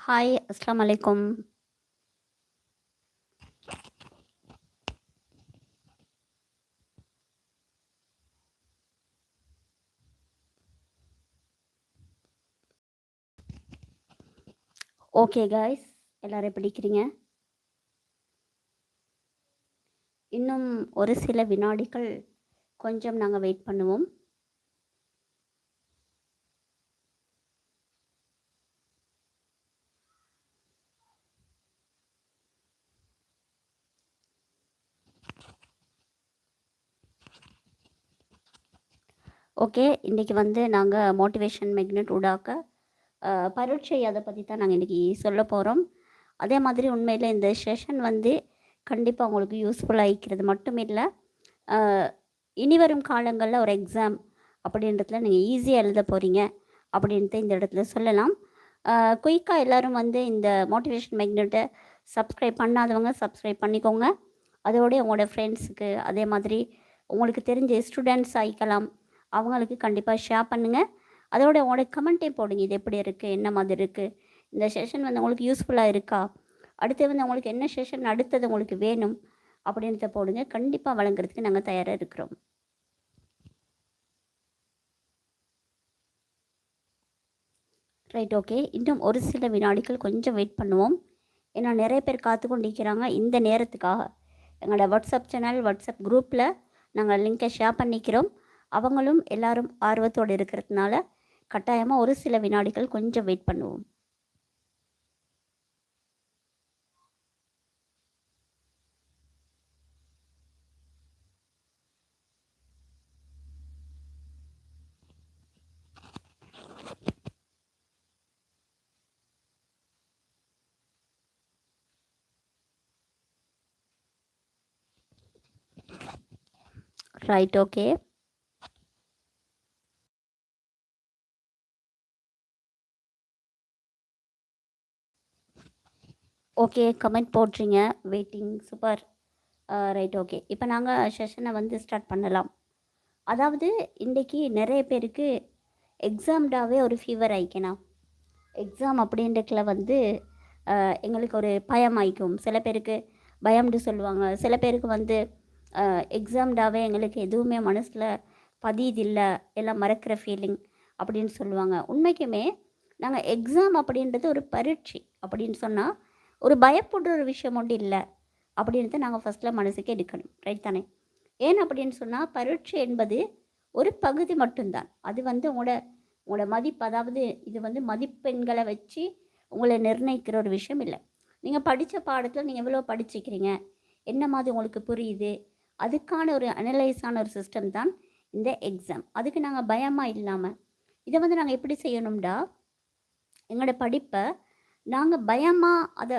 Hi அஸ்லாம் அலைக்கும் okay guys எல்லாரும் பிடிக்கிறீங்க? இன்னும் ஒரு சில வினாடிகள் கொஞ்சம் நாங்கள் வெயிட் பண்ணுவோம். ஓகே இன்றைக்கி வந்து நாங்கள் மோட்டிவேஷன் மெக்னெட் ஊடாக்க பரீட்சை அதை பற்றி தான் நாங்கள் இன்றைக்கி சொல்ல போகிறோம் அதே மாதிரி உண்மையில் இந்த செஷன் வந்து கண்டிப்பாக உங்களுக்கு யூஸ்ஃபுல்லாக இருக்கிறது மட்டும் இல்லை இனி வரும் காலங்களில் ஒரு எக்ஸாம் அப்படின்றதுல நீங்கள் ஈஸியாக எழுத போகிறீங்க அப்படின்ட்டு இந்த இடத்துல சொல்லலாம். குயிக்காக எல்லோரும் வந்து இந்த மோட்டிவேஷன் மேக்னெட்டை சப்ஸ்கிரைப் பண்ணாதவங்க சப்ஸ்கிரைப் பண்ணிக்கோங்க. அதோடய உங்களோட ஃப்ரெண்ட்ஸுக்கு அதே மாதிரி உங்களுக்கு தெரிஞ்ச ஸ்டூடெண்ட்ஸ் ஆகிக்கலாம் அவங்களுக்கு கண்டிப்பாக ஷேர் பண்ணுங்கள் அதோட உங்களோட கமெண்ட்டே போடுங்க. இது எப்படி இருக்குது என்ன மாதிரி இருக்குது இந்த செஷன் வந்து உங்களுக்கு யூஸ்ஃபுல்லாக இருக்கா? அடுத்து வந்து உங்களுக்கு என்ன செஷன் அடுத்தது உங்களுக்கு வேணும்? அப்படின்றத போடுங்க. கண்டிப்பாக வழங்குறதுக்கு நாங்கள் தயாராக இருக்கிறோம். ரைட் ஓகே இன்னும் ஒரு சில வினாடிகள் கொஞ்சம் வெயிட் பண்ணுவோம். ஏன்னா நிறைய பேர் காத்து கொண்டிருக்கிறாங்க இந்த நேரத்துக்காக எங்களோட வாட்ஸ்அப் சேனல் வாட்ஸ்அப் குரூப்பில் நாங்கள் லிங்கை ஷேர் பண்ணிக்கிறோம். அவங்களும் எல்லாரும் ஆர்வத்தோடு இருக்கிறதுனால கட்டாயமாக ஒரு சில வினாடிகள் கொஞ்சம் வெயிட் பண்ணுவோம். ரைட் ஓகே ஓகே கமெண்ட் போடுறீங்க. வெயிட்டிங் சூப்பர் ரைட் ஓகே இப்போ நாங்கள் செஷனை வந்து ஸ்டார்ட் பண்ணலாம். அதாவது இன்றைக்கி நிறைய பேருக்கு எக்ஸாம்டாவே ஒரு ஃபீவர் ஆகிக்கணும் எக்ஸாம் அப்படின்றக்கில் வந்து எங்களுக்கு ஒரு பயம் ஆயிக்கும். சில பேருக்கு பயம்னு சொல்லுவாங்க. சில பேருக்கு வந்து எக்ஸாம்டாவே எங்களுக்கு எதுவுமே மனசில் பதியதில்லை. எல்லாம் மறக்கிற ஃபீலிங் அப்படின்னு சொல்லுவாங்க. உண்மைக்குமே நாங்கள் எக்ஸாம் அப்படின்றது ஒரு பரீட்சை அப்படின்னு சொன்னால் ஒரு பயப்படுற ஒரு விஷயம் மட்டும் இல்லை. அப்படின்றத நாங்கள் ஃபஸ்ட்டில் மனசுக்கு எடுக்கணும். ரைட் தானே? ஏன் அப்படின்னு சொன்னால் பரீட்சை என்பது ஒரு பகுதி மட்டும்தான். அது வந்து உங்களோட உங்களோட மதிப்பு அதாவது இது வந்து மதிப்பெண்களை வச்சு உங்களை நிர்ணயிக்கிற ஒரு விஷயம் இல்லை. நீங்கள் படித்த பாடத்தில் நீங்கள் எவ்வளோ படிச்சிக்கிறீங்க? என்ன மாதிரி உங்களுக்கு புரியுது? அதுக்கான ஒரு அனலைஸான ஒரு சிஸ்டம் தான் இந்த எக்ஸாம் அதுக்கு நாங்கள் பயமாக இல்லாமல் இதை வந்து நாங்கள் எப்படி செய்யணும்டா? எங்களோட படிப்பை நாங்கள் பயமாக அதை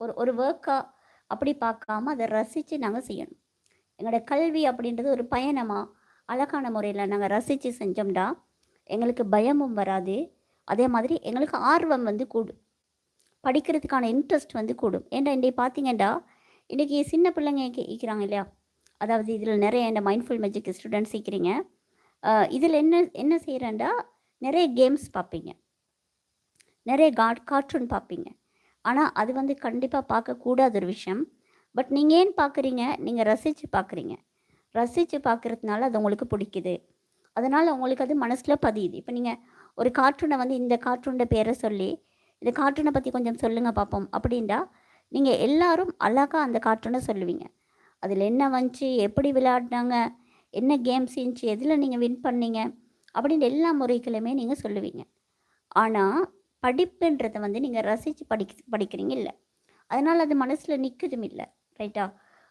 ஒரு ஒரு ஒர்க்காக அப்படி பார்க்காம அதை ரசித்து நாங்கள் செய்யணும். எங்களோட கல்வி அப்படின்றது ஒரு பயணமாக அழகான முறையில் நாங்கள் ரசித்து செஞ்சோம்டா. எங்களுக்கு பயமும் வராது. அதே மாதிரி எங்களுக்கு ஆர்வம் வந்து கூடும். படிக்கிறதுக்கான இன்ட்ரெஸ்ட் வந்து கூடும். ஏன்டா இன்றைக்கி பார்த்தீங்கடா இன்றைக்கி சின்ன பிள்ளைங்க இருக்கிறாங்க இல்லையா? அதாவது இதில் நிறைய இந்த மைண்ட்ஃபுல் மேஜிக் ஸ்டூடெண்ட்ஸ் இருக்கிறீங்க. இதில் என்ன என்ன செய்கிறேன்டா நிறைய கேம்ஸ் பார்ப்பீங்க. நிறைய காட் கார்ட்டூன் பார்ப்பீங்க. ஆனால் அது வந்து கண்டிப்பாக பார்க்கக்கூடாத ஒரு விஷயம். பட் நீங்கள் ஏன் பார்க்குறீங்க? நீங்கள் ரசித்து பார்க்குறீங்க. ரசித்து பார்க்குறதுனால அது உங்களுக்கு பிடிக்குது. அதனால் உங்களுக்கு அது மனசில் பதியுது. இப்போ நீங்கள் ஒரு கார்ட்டூனை வந்து இந்த கார்ட்டூனோட பேரை சொல்லி இந்த கார்ட்டூனை பற்றி கொஞ்சம் சொல்லுங்கள் பார்ப்போம் அப்படின்டா நீங்கள் எல்லாரும் அழகாக அந்த கார்ட்டூனை சொல்லுவீங்க. அதில் என்ன வந்துச்சு? எப்படி விளையாடினாங்க? என்ன கேம்ஸ் இருந்துச்சு? எதில் நீங்கள் வின் பண்ணீங்க? அப்படின்ற எல்லா முறைகளுமே நீங்கள் சொல்லுவீங்க. ஆனால் படிப்புன்றதை வந்து நீங்கள் ரசித்து படிக்க படிக்கிறீங்க இல்லை அதனால் அது மனசில் நிற்குதும் இல்லை ரைட்டா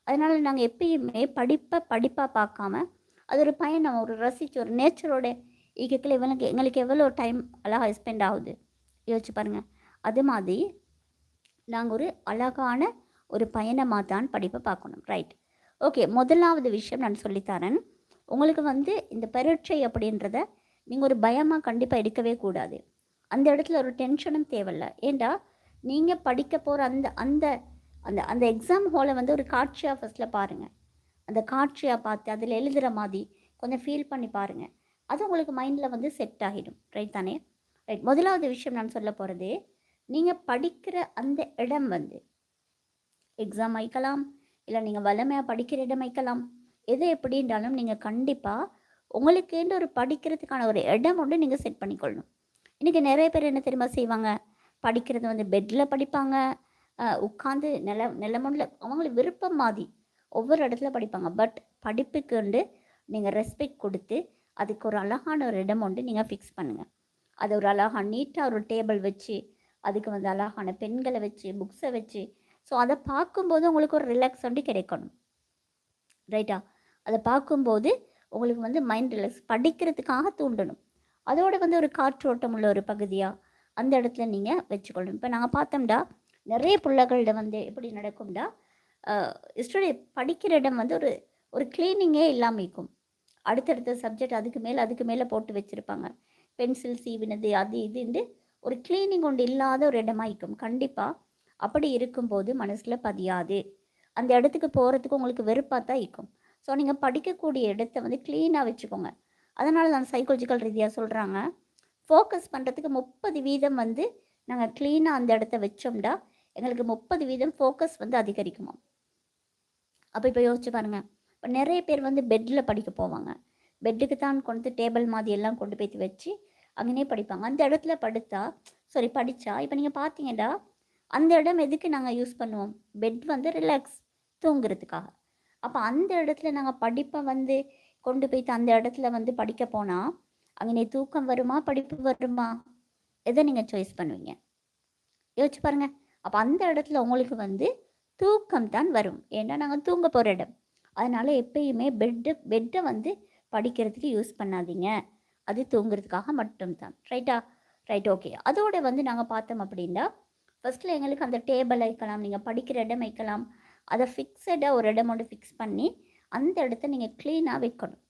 அதனால் நாங்கள் எப்பயுமே படிப்பை படிப்பாக பார்க்காம அது ஒரு பயணம் ஒரு ரசித்து ஒரு நேச்சரோட இயக்கத்தில் இவனுக்கு எங்களுக்கு எவ்வளோ டைம் அழகாக ஸ்பெண்ட் ஆகுது? யோசிச்சு பாருங்கள் அது மாதிரி நாங்கள் ஒரு அழகான ஒரு பயணமாக தான் படிப்பை பார்க்கணும் ரைட் ஓகே முதலாவது விஷயம் நான் சொல்லித்தரேன். உங்களுக்கு வந்து இந்த பரீட்சை அப்படின்றத நீங்கள் ஒரு பயமாக கண்டிப்பாக எடுக்கவே கூடாது. அந்த இடத்துல ஒரு டென்ஷனும் தேவையில்ல. ஏண்டா? நீங்கள் படிக்க போகிற அந்த அந்த அந்த அந்த எக்ஸாம் ஹாலை வந்து ஒரு காட்சியாக ஃபஸ்ட்டில் பாருங்கள் அந்த காட்சியாக பார்த்து அதில் எழுதுகிற மாதிரி கொஞ்சம் ஃபீல் பண்ணி பாருங்கள் அது உங்களுக்கு மைண்டில் வந்து செட் ஆகிடும். ரைட் தானே? ரைட் முதலாவது விஷயம் நான் சொல்ல போகிறது நீங்கள் படிக்கிற அந்த இடம் வந்து எக்ஸாம் வைக்கலாம் இல்லை நீங்கள் வளமையாக படிக்கிற இடம் வைக்கலாம். எது எப்படின்றாலும் நீங்கள் கண்டிப்பாக உங்களுக்குன்ற ஒரு படிக்கிறதுக்கான ஒரு இடம் ஒன்று நீங்கள் செட் பண்ணிக்கொள்ளணும். இன்றைக்கி நிறைய பேர் என்ன தெரியுமா செய்வாங்க? படிக்கிறது வந்து பெட்டில் படிப்பாங்க. உட்காந்து நில நிலமொன்றில் அவங்களுக்கு விருப்பம் மாதிரி ஒவ்வொரு இடத்துல படிப்பாங்க. பட் படிப்புக்கு வந்து நீங்கள் ரெஸ்பெக்ட் கொடுத்து அதுக்கு ஒரு அழகான ஒரு இடம் ஒன்று நீங்கள் ஃபிக்ஸ் பண்ணுங்கள் அது ஒரு அழகாக நீட்டாக ஒரு டேபிள் வச்சு அதுக்கு வந்து அழகான பெண்களை வச்சு புக்ஸை வச்சு. ஸோ அதை பார்க்கும்போது உங்களுக்கு ஒரு ரிலாக்ஸ் வந்து கிடைக்கணும். ரைட்டா அதை பார்க்கும்போது உங்களுக்கு வந்து மைண்ட் ரிலாக்ஸ் படிக்கிறதுக்காக தூண்டணும். அதோட வந்து ஒரு காற்றோட்டம் உள்ள ஒரு பகுதியாக அந்த இடத்துல நீங்கள் வச்சுக்கொள்ளணும். இப்போ நாங்கள் பார்த்தோம்டா நிறைய பிள்ளைகள்கிட்ட வந்து எப்படி நடக்கும்டா ஸ்டூடெண்ட் படிக்கிற இடம் வந்து ஒரு ஒரு க்ளீனிங்கே இல்லாமல் இருக்கும். அடுத்தடுத்த சப்ஜெக்ட் அதுக்கு மேலே அதுக்கு மேலே போட்டு வச்சுருப்பாங்க. பென்சில் சீவினது அது இதுண்டு ஒரு க்ளீனிங் ஒன்று இல்லாத ஒரு இடமா இருக்கும். கண்டிப்பாக அப்படி இருக்கும்போது மனசில் பதியாது. அந்த இடத்துக்கு போகிறதுக்கு உங்களுக்கு வெறுப்பாக தான் இருக்கும். ஸோ நீங்கள் படிக்கக்கூடிய இடத்த வந்து க்ளீனாக வச்சுக்கோங்க. அதனால தான் சைக்காலஜிக்கல் ரீதியாக சொல்கிறாங்க ஃபோக்கஸ் பண்ணுறதுக்கு முப்பது வீதம் வந்து நாங்கள் க்ளீனாக அந்த இடத்த வச்சோம்டா எங்களுக்கு முப்பது வீதம் ஃபோக்கஸ் வந்து அதிகரிக்குமா? அப்போ இப்போ யோசிச்சு பாருங்கள் இப்போ நிறைய பேர் வந்து பெட்டில் படிக்க போவாங்க. பெட்டுக்கு தான் கொண்டு டேபிள் மாதிரி எல்லாம் கொண்டு போய் வச்சு அங்கேனே படிப்பாங்க. அந்த இடத்துல படுத்தா சாரி படித்தா இப்போ நீங்கள் பார்த்தீங்கன்னா அந்த இடம் எதுக்கு நாங்கள் யூஸ் பண்ணுவோம்? பெட் வந்து ரிலாக்ஸ் தூங்குறதுக்காக. அப்போ அந்த இடத்துல நாங்கள் படிப்பை வந்து கொண்டு போய் அந்த இடத்துல வந்து படிக்க போனால் அங்கே தூக்கம் வருமா படிப்பு வருமா? எதை நீங்கள் சாய்ஸ் பண்ணுவீங்க? யோசிச்சு பாருங்க. அப்போ அந்த இடத்துல உங்களுக்கு வந்து தூக்கம் தான் வரும். ஏன்னா நாங்கள் தூங்க போகிற இடம். அதனால் எப்பயுமே பெட்டு பெட்டை வந்து படிக்கிறதுக்கு யூஸ் பண்ணாதீங்க. அது தூங்குறதுக்காக மட்டும்தான். ரைட்டா ரைட் ஓகே அதோட வந்து நாங்கள் பார்த்தோம் அப்படின்னா ஃபஸ்ட்டில் எங்களுக்கு அந்த டேபிள் வைக்கலாம் நீங்கள் படிக்கிற இடம் வைக்கலாம். அதை ஃபிக்ஸடாக ஒரு இடம் ஒன்று ஃபிக்ஸ் பண்ணி அந்த இடத்த நீங்கள் க்ளீனாக வைக்கணும்.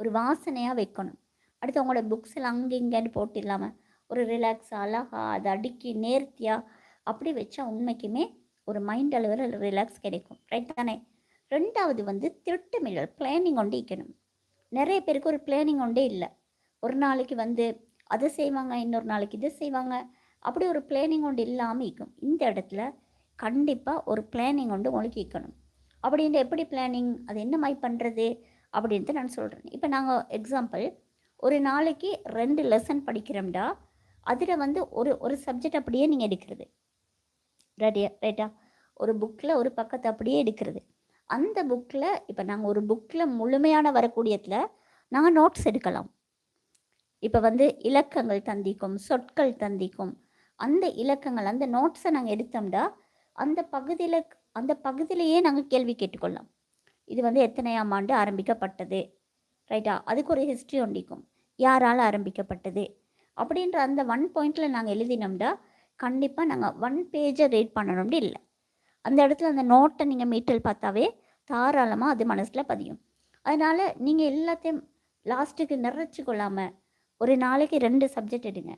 ஒரு வாசனையாக வைக்கணும். அடுத்து உங்களோட புக்ஸ் எல்லாம் அங்கே இங்கேன்னு போட்டு இல்லாமல் ஒரு ரிலாக்ஸ் அழகா அதை அடுக்கி நேர்த்தியாக அப்படி வச்சா உண்மைக்குமே ஒரு மைண்ட் அளவில் ரிலாக்ஸ் கிடைக்கும். ரைட் தானே? ரெண்டாவது வந்து திட்டமிடல் பிளானிங் ஒன்று இருக்கணும். நிறைய பேருக்கு ஒரு பிளானிங் ஒன்றே இல்லை. ஒரு நாளைக்கு வந்து அதை செய்வாங்க இன்னொரு நாளைக்கு இதை செய்வாங்க. அப்படி ஒரு பிளானிங் ஒன்று இல்லாமல் இருக்கும். இந்த இடத்துல கண்டிப்பாக ஒரு பிளானிங் ஒன்று உங்களுக்கு இருக்கணும். அப்படின்ட்டு எப்படி பிளானிங் அது என்ன மாதிரி பண்ணுறது அப்படின்ட்டு நான் சொல்கிறேன் இப்போ நாங்கள் எக்ஸாம்பிள் ஒரு நாளைக்கு ரெண்டு லெசன் படிக்கிறோம்டா அதில் வந்து ஒரு ஒரு சப்ஜெக்ட் அப்படியே நீங்கள் எடுக்கிறது. ரெடியா ரைட்டா ஒரு புக்கில் ஒரு பக்கத்தை அப்படியே எடுக்கிறது. அந்த புக்கில் இப்போ நாங்கள் ஒரு புக்கில் முழுமையான வரக்கூடியதில் நாங்கள் நோட்ஸ் எடுக்கலாம். இப்போ வந்து இலக்கங்கள் தந்திக்கும் சொற்கள் தந்திக்கும். அந்த இலக்கங்கள் அந்த நோட்ஸை நாங்கள் எடுத்தோம்டா அந்த பகுதியில் அந்த பகுதியிலேயே நாங்கள் கேள்வி கேட்டுக்கொள்ளலாம் இது வந்து எத்தனையாம் ஆண்டு ஆரம்பிக்கப்பட்டது? ரைட்டா அதுக்கு ஒரு ஹிஸ்ட்ரி ஒண்டிக்கும் யாரால் ஆரம்பிக்கப்பட்டது? அப்படின்ற அந்த ஒன் பாயிண்டில் நாங்கள் எழுதினோம்டா கண்டிப்பாக நாங்கள் ஒன் பேஜை ரீட் பண்ணணும்னு இல்லை. அந்த இடத்துல அந்த நோட்டை நீங்கள் மீட்டல் பார்த்தாவே தாராளமாக அது மனசில் பதியும். அதனால் நீங்கள் எல்லாத்தையும் லாஸ்ட்டுக்கு நிறைச்சி கொள்ளாமல் ஒரு நாளைக்கு ரெண்டு சப்ஜெக்ட் எடுங்க.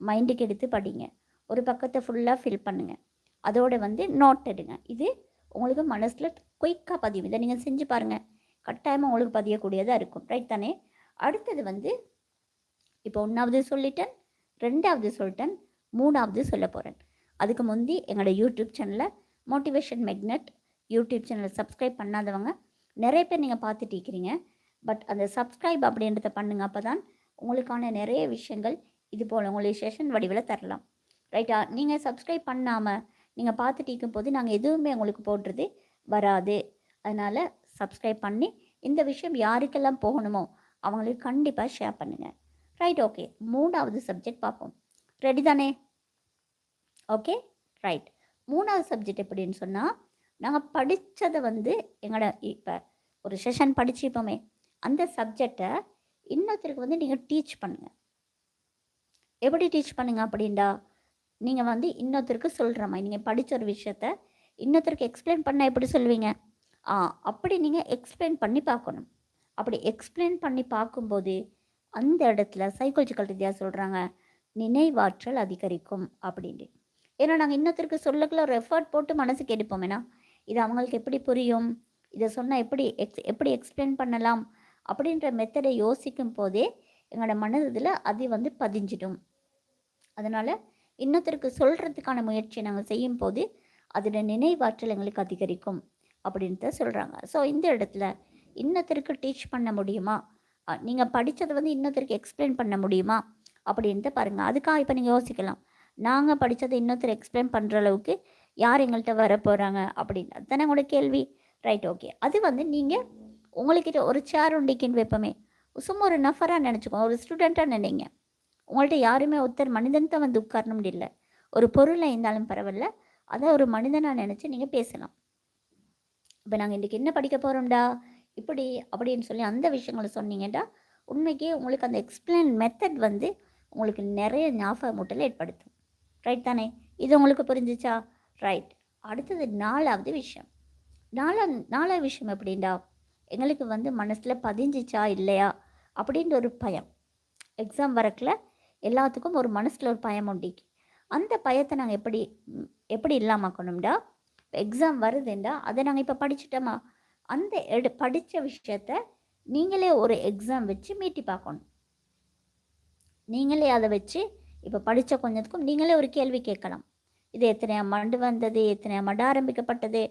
மைண்டுக்கு எடுத்து படிங்க. ஒரு பக்கத்தை ஃபுல்லாக ஃபில் பண்ணுங்கள் அதோட வந்து நோட் எடுங்க. இது உங்களுக்கு மனசில் குயிக்காக பதியும். இதை நீங்கள் செஞ்சு பாருங்கள் கட்டாயமாக உங்களுக்கு பதியக்கூடியதாக இருக்கும். ரைட் தானே? அடுத்தது வந்து இப்போ ஒன்றாவது சொல்லிட்டேன் ரெண்டாவது சொல்லிட்டேன் மூணாவது சொல்ல போகிறேன் அதுக்கு முந்தி எங்களோட யூடியூப் சேனலில் மோட்டிவேஷன் மெக்னெட் யூடியூப் சேனலை சப்ஸ்கிரைப் பண்ணாதவங்க நிறைய பேர் நீங்கள் பார்த்துட்டு இருக்கிறீங்க. பட் அந்த சப்ஸ்கிரைப் அப்படின்றத பண்ணுங்கள் அப்போ தான் உங்களுக்கான நிறைய விஷயங்கள் இது போல் உங்களுக்கு செஷன் வடிவில் தரலாம். ரைட்டா நீங்கள் சப்ஸ்கிரைப் பண்ணாமல் நீங்கள் பார்த்துட்டு இருக்கும் போது நாங்கள் எதுவுமே உங்களுக்கு போடுறது வராது. அதனால் சப்ஸ்கிரைப் பண்ணி இந்த விஷயம் யாருக்கெல்லாம் போகணுமோ அவங்களுக்கு கண்டிப்பாக ஷேர் பண்ணுங்கள் ரைட் ஓகே மூணாவது சப்ஜெக்ட் பார்ப்போம். ரெடி தானே? ஓகே ரைட் மூணாவது சப்ஜெக்ட் எப்படின்னு சொன்னால் நாங்கள் படித்ததை வந்து எங்களோட இப்போ ஒரு செஷன் படிச்சுப்போமே அந்த சப்ஜெக்டை இன்னொருத்தருக்கு வந்து நீங்கள் டீச் பண்ணுங்கள் எப்படி டீச் பண்ணுங்க அப்படின்டா நீங்கள் வந்து இன்னொருத்தருக்கு சொல்கிற மாதிரி நீங்கள் படித்த ஒரு விஷயத்த இன்னொருத்தருக்கு எக்ஸ்பிளைன் பண்ணால் எப்படி சொல்லுவீங்க ஆ அப்படி நீங்கள் எக்ஸ்பிளைன் பண்ணி பார்க்கணும். அப்படி எக்ஸ்பிளைன் பண்ணி பார்க்கும்போது அந்த இடத்துல சைக்காலஜிக்கல் ரீதியாக சொல்கிறாங்க நினைவாற்றல் அதிகரிக்கும் அப்படின்ட்டு. ஏன்னா நாங்கள் இன்னொருத்தருக்கு சொல்லக்குள்ள ஒரு எஃபர்ட் போட்டு மனசுக்கு எடுப்போமேனா இது அவங்களுக்கு எப்படி புரியும்? இதை சொன்னால் எப்படி எக்ஸ் எப்படி எக்ஸ்பிளைன் பண்ணலாம்? அப்படின்ற மெத்தடை யோசிக்கும் போதே எங்களோட மனதில் அது வந்து பதிஞ்சிடும். அதனால் இன்னொருத்தருக்கு சொல்கிறதுக்கான முயற்சி நாங்கள் செய்யும் போது அதில் நினைவாற்றல் எங்களுக்கு அதிகரிக்கும் அப்படின்ட்டு சொல்கிறாங்க ஸோ இந்த இடத்துல இன்னொருத்தருக்கு டீச் பண்ண முடியுமா? நீங்கள் படித்ததை வந்து இன்னொருத்தருக்கு எக்ஸ்பிளைன் பண்ண முடியுமா? அப்படின்ட்டு பாருங்கள் அதுக்காக இப்போ நீங்கள் யோசிக்கலாம். நாங்கள் படித்ததை இன்னொருத்தர் எக்ஸ்பிளைன் பண்ணுற அளவுக்கு யார் எங்கள்கிட்ட வர போகிறாங்க அப்படின்னு. அதுதானே உங்களோட கேள்வி? ரைட் ஓகே அது வந்து நீங்கள் உங்களுக்கிட்ட ஒரு சேர் உண்டிக்கின்னு வைப்போமே. சும்மா ஒரு நஃபராக நினச்சிக்கோங்க. ஒரு ஸ்டூடெண்ட்டாக நினைங்க. உங்கள்கிட்ட யாருமே ஒருத்தர் மனிதன் தான் வந்து உட்காரணும் இல்லை ஒரு பொருளை இருந்தாலும் பரவாயில்ல. அதை ஒரு மனிதனாக நினச்சி நீங்கள் பேசலாம். இப்போ நாங்கள் இன்றைக்கி என்ன படிக்க போகிறோம்டா இப்படி அப்படின்னு சொல்லி அந்த விஷயங்களை சொன்னீங்கன்னா உண்மைக்கே உங்களுக்கு அந்த எக்ஸ்பிளைன் மெத்தட் வந்து உங்களுக்கு நிறைய ஞாபக மூட்டலை ஏற்படுத்தும். ரைட் தானே? இது உங்களுக்கு புரிஞ்சிச்சா? ரைட் அடுத்தது நாலாவது விஷயம். நாலா நாலாவது விஷயம் எப்படின்டா எங்களுக்கு வந்து மனசில் பதிஞ்சிச்சா இல்லையா? அப்படின்ற ஒரு பயம். எக்ஸாம் வரக்கில் எல்லாத்துக்கும் ஒரு மனசில் ஒரு பயம் உண்டிக்கு அந்த பயத்தை நாங்கள் எப்படி எப்படி இல்லாமக்கணும்டா? எக்ஸாம் வருதுண்டா? அதை நாங்கள் இப்போ படிச்சுட்டோமா? அந்த எடு படித்த விஷயத்த நீங்களே ஒரு எக்ஸாம் வச்சு மீட்டி பார்க்கணும். நீங்களே அதை வச்சு இப்போ படித்த கொஞ்சத்துக்கும் நீங்களே ஒரு கேள்வி கேட்கலாம். இது எத்தனை ஆண்டு வந்தது? எத்தனை ஆண்டு ஆரம்பிக்கப்பட்டது?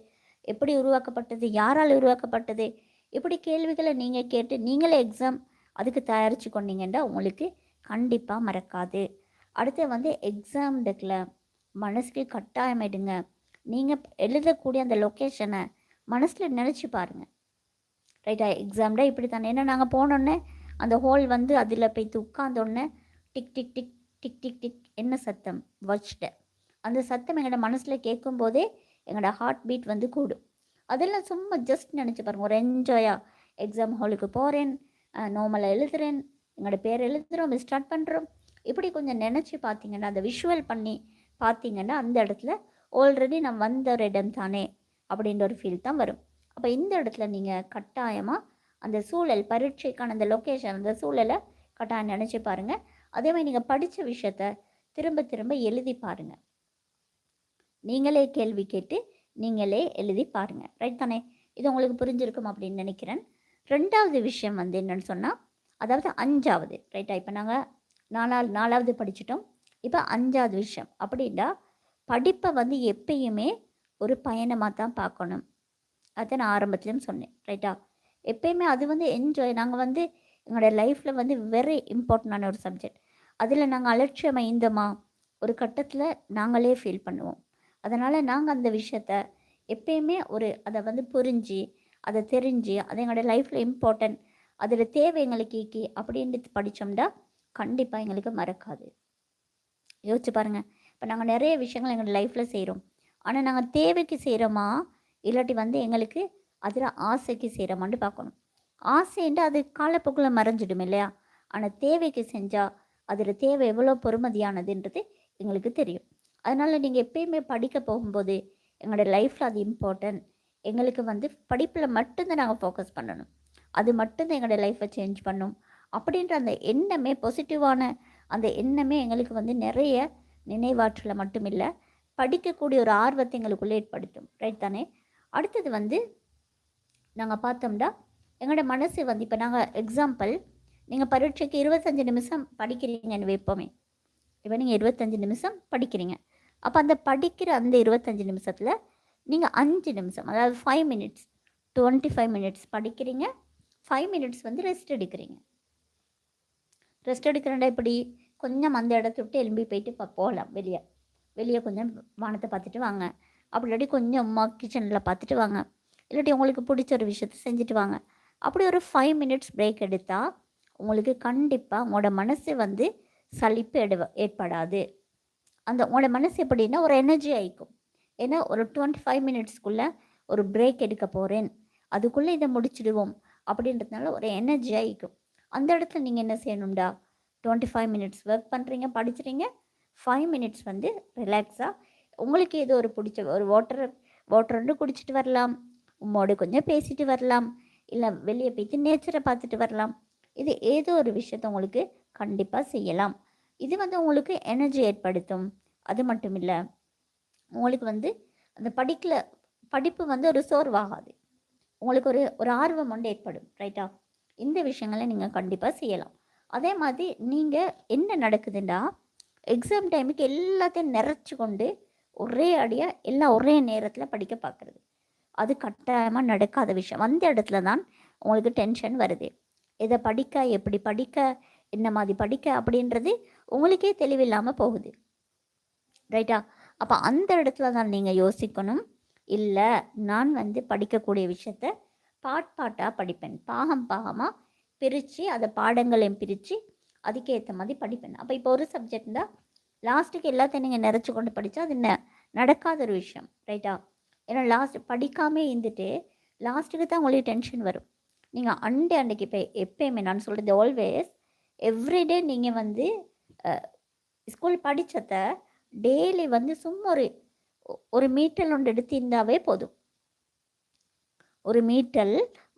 எப்படி உருவாக்கப்பட்டது? யாரால் உருவாக்கப்பட்டது? இப்படி கேள்விகளை நீங்கள் கேட்டு நீங்களே எக்ஸாம் அதுக்கு தயாரித்து கொண்டீங்கன்னா உங்களுக்கு கண்டிப்பாக மறக்காது. அடுத்து வந்து எக்ஸாம் இருக்குல்ல மனசுக்கு கட்டாயமாயிடுங்க நீங்கள் எழுதக்கூடிய அந்த லொக்கேஷனை மனசில் நினச்சி பாருங்கள் ரைட்டா எக்ஸாம்டா இப்படி தானே. ஏன்னா நாங்கள் போனோடனே அந்த ஹோல் வந்து அதில் போய் உட்காந்தோடனே tick tick tick tick tick tick என்ன சத்தம்? வச்சிட்டேன் அந்த சத்தம் எங்களோட மனசில் கேட்கும்போதே எங்களோட ஹார்ட் பீட் வந்து கூடும். அதெல்லாம் சும்மா ஜஸ்ட் நினச்சி பாருங்கள் ஒரு என்ஜாயாக எக்ஸாம் ஹாலுக்கு போகிறேன் நார்மலாக எழுதுகிறேன் எங்களோட பேர் எழுதுகிறோம் ஸ்டார்ட் பண்ணுறோம் இப்படி கொஞ்சம் நினச்சி பார்த்தீங்கன்னா அந்த விஷுவல் பண்ணி பார்த்தீங்கன்னா அந்த இடத்துல ஆல்ரெடி நான் வந்த ஒரு இடம் தானே அப்படின்ற ஒரு ஃபீல் தான் வரும். அப்போ இந்த இடத்துல நீங்கள் கட்டாயமாக அந்த சூழல் பரீட்சைக்கான அந்த லொக்கேஷன் அந்த சூழலை கட்டாயம் நினச்சி பாருங்கள் அதே மாதிரி நீங்கள் படித்த விஷயத்த திரும்ப திரும்ப எழுதி பாருங்கள் நீங்களே கேள்வி கேட்டு நீங்களே எழுதி பாருங்கள் ரைட் தானே? இது உங்களுக்கு புரிஞ்சிருக்கும் அப்படின்னு நினைக்கிறேன். ரெண்டாவது விஷயம் வந்து என்னன்னு சொன்னால் அதாவது அஞ்சாவது ரைட்டா இப்போ நாங்கள் நாலாவது நாலாவது படிச்சிட்டோம். இப்போ அஞ்சாவது விஷயம். அப்படின்னா படிப்பை வந்து எப்பயுமே ஒரு பயணமாக தான் பார்க்கணும். அதை நான் ஆரம்பத்துலேயும் சொன்னேன் ரைட்டா எப்பயுமே அது வந்து என்ஜாய் நாங்கள் வந்து எங்களோட லைஃப்பில் வந்து வெரி இம்பார்ட்டண்டான ஒரு சப்ஜெக்ட் அதில் நாங்கள் அலட்சியம் ஐந்தமா ஒரு கட்டத்தில் நாங்களே ஃபீல் பண்ணுவோம். அதனால் நாங்கள் அந்த விஷயத்த எப்பயுமே ஒரு அதை வந்து புரிஞ்சு அதை தெரிஞ்சு அது எங்களோட லைஃப்பில் இம்பார்ட்டன்ட் அதில் தேவை எங்களுக்கு ஈக்கி அப்படின்ட்டு படித்தோம்னா கண்டிப்பாக எங்களுக்கு மறக்காது. யோசிச்சு பாருங்கள் இப்போ நாங்கள் நிறைய விஷயங்கள் எங்கள் லைஃப்பில் செய்கிறோம் ஆனால் நாங்கள் தேவைக்கு செய்கிறோமா இல்லாட்டி வந்து எங்களுக்கு அதில் ஆசைக்கு செய்கிறோமான்னு பார்க்கணும் ஆசைன்ட்டு அது காலப்போக்கில் மறைஞ்சிடும் இல்லையா? ஆனால் தேவைக்கு செஞ்சால் அதில் தேவை எவ்வளோ பொறுமதியானதுன்றது எங்களுக்கு தெரியும். அதனால் நீங்கள் எப்பயுமே படிக்க போகும்போது எங்களோட லைஃப்பில் அது இம்பார்ட்டன்ட் எங்களுக்கு வந்து படிப்பில் மட்டும்தான் நாங்கள் ஃபோக்கஸ் பண்ணணும். அது மட்டும்தான் எங்களோட லைஃப்பை சேஞ்ச் பண்ணும். அப்படின்ற அந்த எண்ணமே பாசிட்டிவான அந்த எண்ணமே எங்களுக்கு வந்து நிறைய நினைவாற்றலை மட்டும் இல்லை படிக்கக்கூடிய ஒரு ஆர்வத்தை எங்களுக்குள்ளே ஏற்படுத்தும். ரைட் தானே? அடுத்தது வந்து நாங்கள் பார்த்தோம்னா எங்களோட மனசு வந்து இப்போ நாங்கள் எக்ஸாம்பிள் நீங்கள் பரீட்சைக்கு இருபத்தஞ்சி நிமிஷம் படிக்கிறீங்கன்னு வைப்போமே. இப்போ நீங்கள் இருபத்தஞ்சி நிமிஷம் படிக்கிறீங்க. அப்போ அந்த படிக்கிற அந்த இருபத்தஞ்சி நிமிஷத்தில் நீங்கள் அஞ்சு நிமிஷம் அதாவது five minutes twenty five minutes படிக்கிறீங்க. ஃபைவ் மினிட்ஸ் வந்து ரெஸ்ட் எடுக்கிறீங்க. ரெஸ்ட் எடுக்கிறேன்டா இப்படி கொஞ்சம் அந்த இடத்த விட்டு எலும்பி போயிட்டு போகலாம் வெளியே. வெளியே கொஞ்சம் வானத்தை பார்த்துட்டு வாங்க. அப்படி இல்லாட்டி கொஞ்சம் அம்மா கிச்சனில் பார்த்துட்டு வாங்க. இல்லாட்டி உங்களுக்கு பிடிச்ச ஒரு விஷயத்த செஞ்சுட்டு வாங்க. அப்படி ஒரு ஃபைவ் மினிட்ஸ் பிரேக் எடுத்தால் உங்களுக்கு கண்டிப்பாக உங்களோட மனசு வந்து சலிப்பு எடு ஏற்படாது. அந்த உங்களோட மனசு எப்படின்னா ஒரு எனர்ஜி ஆயிக்கும் ஏன்னா ஒரு டுவெண்ட்டி ஃபைவ் மினிட்ஸ்க்குள்ளே ஒரு பிரேக் எடுக்க போகிறேன் அதுக்குள்ளே இதை முடிச்சிடுவோம். அப்படின்றதுனால ஒரு எனர்ஜி ஆகிக்கும் அந்த இடத்துல நீங்கள் என்ன செய்யணும்டா? டுவெண்ட்டி ஃபைவ் மினிட்ஸ் ஒர்க் பண்ணுறீங்க படிச்சுறீங்க. ஃபைவ் மினிட்ஸ் வந்து ரிலாக்ஸாக உங்களுக்கு ஏதோ ஒரு பிடிச்ச ஒரு வாட்டர் வாட்டர் ஒன்று குடிச்சிட்டு வரலாம். உம்மோடு கொஞ்சம் பேசிட்டு வரலாம். இல்லை வெளியே போயிட்டு நேச்சரை பார்த்துட்டு வரலாம். இது ஏதோ ஒரு விஷயத்த உங்களுக்கு கண்டிப்பாக செய்யலாம். இது வந்து உங்களுக்கு எனர்ஜி ஏற்படுத்தும். அது மட்டும் இல்லை உங்களுக்கு வந்து அந்த படிக்கல படிப்பு வந்து ஒரு சோர்வாகாது. உங்களுக்கு ஒரு ஒரு ஆர்வம் வந்து ஏற்படும் ரைட்டா இந்த விஷயங்களை நீங்கள் கண்டிப்பாக செய்யலாம். அதே மாதிரி நீங்கள் என்ன நடக்குதுன்னா எக்ஸாம் டைமுக்கு எல்லாத்தையும் நிறைச்சி கொண்டு ஒரே அடியாக எல்லாம் ஒரே நேரத்தில் படிக்க பார்க்குறது அது கட்டாயமாக நடக்காத விஷயம். அந்த இடத்துல தான் உங்களுக்கு டென்ஷன் வருது. இதை படிக்க எப்படி படிக்க என்ன மாதிரி படிக்க அப்படின்றது உங்களுக்கே தெளிவில்லாமல் போகுது. ரைட்டா அப்போ அந்த இடத்துல தான் நீங்கள் யோசிக்கணும். இல்லை நான் வந்து படிக்கக்கூடிய விஷயத்த பாட் பாட்டாக படிப்பேன். பாகம் பாகமாக பிரித்து அதை பாடங்களையும் பிரித்து அதுக்கேற்ற மாதிரி படிப்பேன். அப்போ இப்போ ஒரு சப்ஜெக்ட் தான் லாஸ்ட்டுக்கு எல்லாத்தையும் நீங்கள் நிறச்சி கொண்டு படித்தா அது என்ன நடக்காத ஒரு விஷயம் ரைட்டா ஏன்னா லாஸ்ட் படிக்காமே இருந்துட்டு லாஸ்ட்டுக்கு தான் உங்களுக்கு டென்ஷன் வரும். நீங்கள் அண்டே அன்றைக்கு இப்போ எப்பயுமே நான் சொல்கிறது ஆல்வேஸ் எவ்ரிடே நீங்கள் வந்து ஸ்கூல் படித்தத டெய்லி வந்து சும்மா ஒரு ஒரு மீட்டல் ஒன்று எடுத்திருந்தாவே போதும். ஒரு மீட்டல்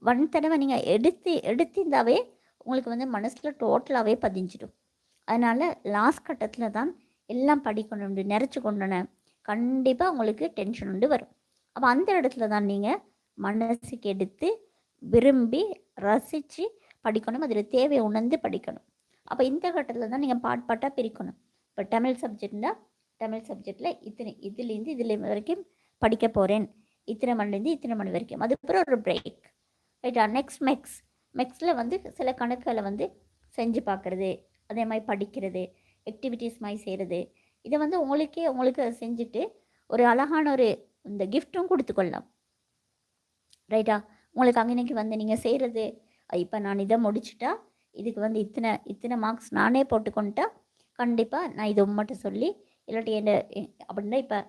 ஒன் தடவை நீங்கள் எடுத்து எடுத்திருந்தாவே உங்களுக்கு வந்து மனசில் டோட்டலாகவே பதிஞ்சிடும். அதனால் லாஸ்ட் கட்டத்தில் தான் எல்லாம் படிக்கணும் நிறச்சி கொண்டன கண்டிப்பாக உங்களுக்கு டென்ஷன் உண்டு வரும். அப்போ அந்த இடத்துல தான் நீங்கள் மனசுக்கு எடுத்து விரும்பி ரசித்து படிக்கணும் அதில் தேவை உணர்ந்து படிக்கணும். அப்போ இந்த கட்டத்தில் தான் நீங்கள் பாட் பாட்டாக பிரிக்கணும். இப்போ தமிழ் சப்ஜெக்ட்னால் தமிழ் சப்ஜெக்டில் இத்தனை இதுலேருந்து இதில் வரைக்கும் படிக்க போகிறேன் இத்தனை மணிலேருந்து இத்தனை மணி வரைக்கும். அதுக்கப்புறம் ஒரு பிரேக் ரைட்டா நெக்ஸ்ட் மெக்ஸ் மெக்ஸில் வந்து சில கணக்குகளை வந்து செஞ்சு பார்க்குறது அதே மாதிரி படிக்கிறது. ஆக்டிவிட்டீஸ் மாதிரி செய்கிறது இதை வந்து உங்களுக்கே உங்களுக்கு செஞ்சுட்டு ஒரு அழகான ஒரு இந்த கிஃப்ட்டும் கொடுத்துக்கொள்ளலாம் ரைட்டா உங்களுக்கு அங்கனைக்கு வந்து நீங்கள் செய்கிறது இப்போ நான் இதை முடிச்சுட்டா இதுக்கு வந்து இத்தனை இத்தனை மார்க்ஸ் நானே போட்டுக்கொண்டா கண்டிப்பாக நான் இது உங்கள்கிட்ட சொல்லி இல்லாட்டி என்ன அப்படின்னா இப்போ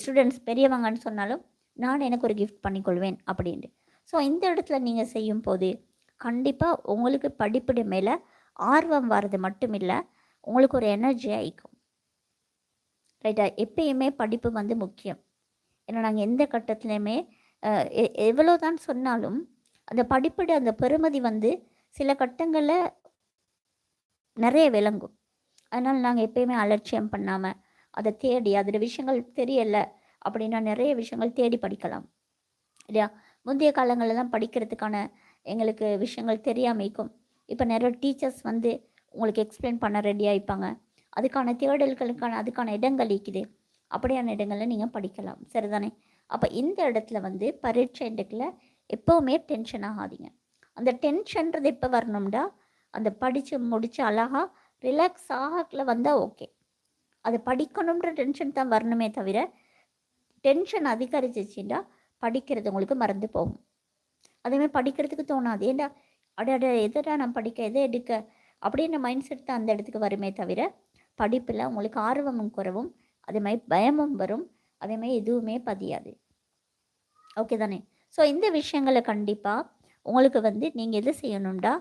ஸ்டூடெண்ட்ஸ் பெரியவங்கன்னு சொன்னாலும் நான் எனக்கு ஒரு கிஃப்ட் பண்ணிக்கொள்வேன் அப்படின்ட்டு. ஸோ இந்த இடத்துல நீங்கள் செய்யும் போது கண்டிப்பாக உங்களுக்கு படிப்புடு மேலே ஆர்வம் வர்றது மட்டும் இல்லை உங்களுக்கு ஒரு எனர்ஜி ஆகிக்கும் ரைட்டா எப்பயுமே படிப்பு வந்து முக்கியம். ஏன்னா நாங்கள் எந்த கட்டத்துலையுமே எவ்வளோ தான் சொன்னாலும் அந்த படிப்பிட அந்த பெருமதி வந்து சில கட்டங்களில் நிறைய விளங்கும். அதனால் நாங்கள் எப்பயுமே அலட்சியம் பண்ணாமல் அதை தேடி அதில் விஷயங்கள் தெரியலை அப்படின்னா நிறைய விஷயங்கள் தேடி படிக்கலாம். இல்லையா? முந்தைய காலங்களெல்லாம் படிக்கிறதுக்கான எங்களுக்கு விஷயங்கள் தெரியாமைக்கும் இப்போ நிறைய டீச்சர்ஸ் வந்து உங்களுக்கு எக்ஸ்பிளைன் பண்ண ரெடி ஆகிப்பாங்க அதுக்கான தேடல்களுக்கான அதுக்கான இடங்கள் இருக்குது. அப்படியான இடங்களில் நீங்கள் படிக்கலாம். சரிதானே? அப்போ இந்த இடத்துல வந்து பரீட்சை இடத்துல எப்போவுமே டென்ஷன் ஆகாதீங்க. அந்த டென்ஷன்றது எப்போ வரணும்டா? அந்த படித்து முடித்து அழகாக ரிலாக்ஸ் ஆகல வந்தால் ஓகே அதை படிக்கணுன்ற டென்ஷன் தான் வரணுமே தவிர டென்ஷன் அதிகரிச்சிச்சுண்டா படிக்கிறது உங்களுக்கு மறந்து போகும். அதேமாதிரி படிக்கிறதுக்கு தோணாது. ஏண்டா அட அட எதடா நான் படிக்க எதை எடுக்க அப்படின்ற மைண்ட் செட் தான் அந்த இடத்துக்கு வருமே தவிர படிப்பில் உங்களுக்கு ஆர்வமும் குறவும் அதே மாதிரி பயமும் வரும். அதே மாதிரி எதுவுமே பதியாது. ஓகே தானே? ஸோ இந்த விஷயங்களை கண்டிப்பாக உங்களுக்கு வந்து நீங்கள் எது செய்யணும்டா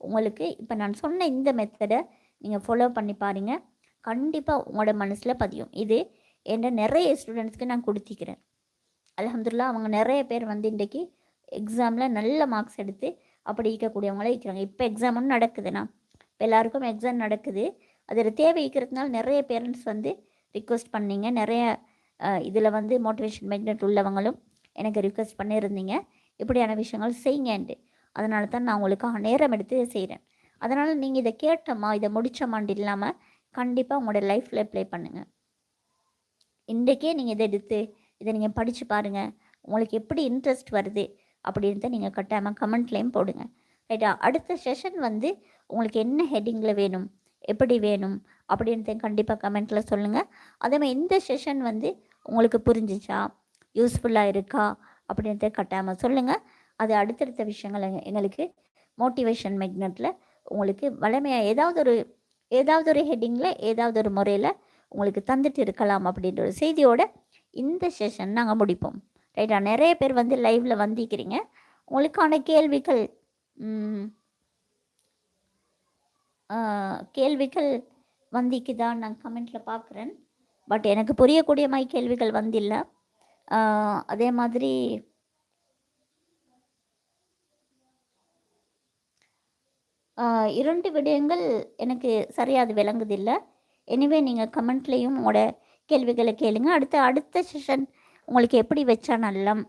உங்களுக்கு இப்போ நான் சொன்ன இந்த மெத்தடை நீங்கள் ஃபாலோ பண்ணி பாருங்கள் கண்டிப்பாக உங்களோட மனசில் பதியும். இது என்ன நிறைய ஸ்டூடெண்ட்ஸ்க்கு நான் கொடுத்திக்கிறேன். அலமதுல்லா அவங்க நிறைய பேர் வந்து இன்றைக்கி எக்ஸாமில் நல்ல மார்க்ஸ் எடுத்து அப்படி இருக்கக்கூடியவங்களே இருக்கிறாங்க. இப்போ எக்ஸாம் ஒன்று நடக்குதுண்ணா. இப்போ எல்லாருக்கும் எக்ஸாம் நடக்குது. அதில் தேவை இருக்கிறதுனால நிறைய பேரண்ட்ஸ் வந்து ரிக்வெஸ்ட் பண்ணீங்க. நிறைய இதில் வந்து மோட்டிவேஷன் மெக்னெட் உள்ளவங்களும் எனக்கு ரிக்வெஸ்ட் பண்ணியிருந்தீங்க. இப்படியான விஷயங்கள் செய்யுங்கன்ட்டு. அதனால தான் நான் உங்களுக்கு நேரம் எடுத்து செய்கிறேன் அதனால் நீங்கள் இதை கேட்டோமா? இதை முடித்தோமான்ட்டு இல்லாமல் கண்டிப்பாக உங்களோட லைஃப்பில் ப்ளே பண்ணுங்கள் இன்றைக்கே நீங்கள் இதை எடுத்து இதை நீங்கள் படித்து பாருங்கள் உங்களுக்கு எப்படி இன்ட்ரெஸ்ட் வருது அப்படின்றத நீங்கள் கட்டாயமாக கமெண்ட்லேயும் போடுங்க. ரைட்டா அடுத்த செஷன் வந்து உங்களுக்கு என்ன ஹெட்டிங்கில் வேணும் எப்படி வேணும் அப்படின்றத கண்டிப்பாக கமெண்ட்டில் சொல்லுங்கள் அதேமாதிரி இந்த செஷன் வந்து உங்களுக்கு புரிஞ்சிச்சா யூஸ்ஃபுல்லாக இருக்கா அப்படின்றத கட்டாயமாக சொல்லுங்கள் அது அடுத்தடுத்த விஷயங்கள் எங்களுக்கு மோட்டிவேஷன் மெக்னெட்டில் உங்களுக்கு வளமையாக ஏதாவது ஒரு ஏதாவது ஒரு ஹெட்டிங்கில் ஏதாவது ஒரு முறையில் உங்களுக்கு தந்துட்டு இருக்கலாம் அப்படின்ற ஒரு செய்தியோட இந்த செஷன் நாங்கள் முடிப்போம். ரைட்டா நிறைய பேர் வந்து லைவில் வந்திக்கிறீங்க உங்களுக்கான கேள்விகள் கேள்விகள் வந்திக்குதான் நான் கமெண்ட்டில் பார்க்குறேன். பட் எனக்கு புரியக்கூடிய மாதிரி கேள்விகள் வந்தில்லை. அதே மாதிரி இரண்டு விடயங்கள் எனக்கு சரியாக அது விளங்குதில்லை. எனிவே நீங்கள் கமெண்ட்லேயும் உங்களோட கேள்விகளை கேளுங்க. அடுத்த அடுத்த செஷன் உங்களுக்கு எப்படி வச்சா நல்லம்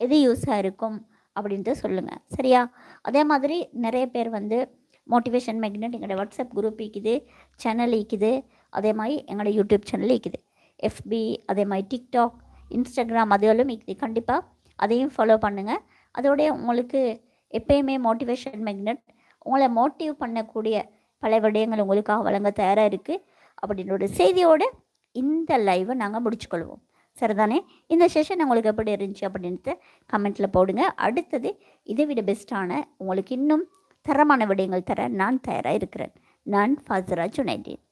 எது யூஸாக இருக்கும் அப்படின்ட்டு சொல்லுங்கள் சரியா? அதே மாதிரி நிறைய பேர் வந்து மோட்டிவேஷன் மேக்னெட் எங்களோட வாட்ஸ்அப் குரூப் இருக்குது சேனல் இருக்குது அதே மாதிரி எங்களோட யூடியூப் சேனல் இருக்குது எஃபி அதே மாதிரி டிக்டாக் இன்ஸ்டாகிராம் அதுகளும் இருக்குது கண்டிப்பாக அதையும் ஃபாலோ பண்ணுங்கள் அதோடைய உங்களுக்கு எப்பயுமே மோட்டிவேஷன் மேக்னெட் உங்களை மோட்டிவ் பண்ணக்கூடிய பல விடயங்கள் உங்களுக்காக வழங்க தயாராக இருக்குது அப்படின்ற ஒரு செய்தியோடு இந்த லைவை நாங்கள் முடிச்சுக்கொள்வோம். சரிதானே? இந்த செஷன் உங்களுக்கு எப்படி இருந்துச்சு அப்படின்ட்டு கமெண்ட்டில் போடுங்க. அடுத்தது இதை விட பெஸ்ட்டான உங்களுக்கு இன்னும் தரமான விடயங்கள் தர நான் தயாராக இருக்கிறேன். நான் ஃபாசரா ஜுனைதீன்